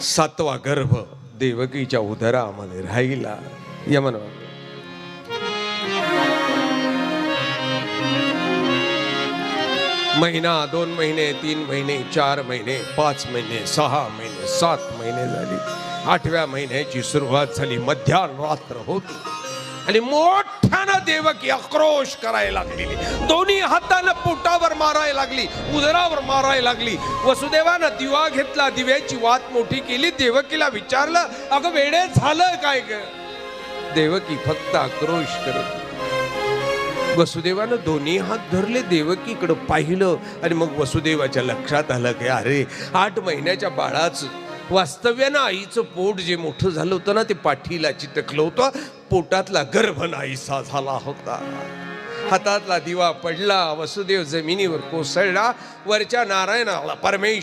सातवा गर्भ देवकीच्या उदरामध्ये राहिला. यमन महिना दोन महिने तीन महिने चार महिने पाच महिने सहा महिने सात महिने झाली. आठव्या महिन्याची सुरुवात झाली मध्यान रात्र होती. आणि मोठ्यानं देवकी आक्रोश करायला लागलेली. दोन्ही हातानं मारायला लागली. उदरावर मारायला लागली. वसुदेवानं दिवा घेतला दिव्याची वात मोठी केली देवकीला विचारलं अगं वेडे झालं काय ग? देवकी फक्त आक्रोश करत वसुदेवानं दोन्ही हात धरले देवकीकडं पाहिलं आणि मग वसुदेवाच्या लक्षात आलं की अरे आठ महिन्याच्या बाळाचं वास्तव्यानं आईचं पोट जे मोठं झालं होतं ना ते पाठीला चिटकलं होतं. पोटातला गर्भ नाहीसा झाला होता. हातातला दिवा पडला वसुदेव जमिनीवर कोसळला वरच्या नारायणाला परमेश्वर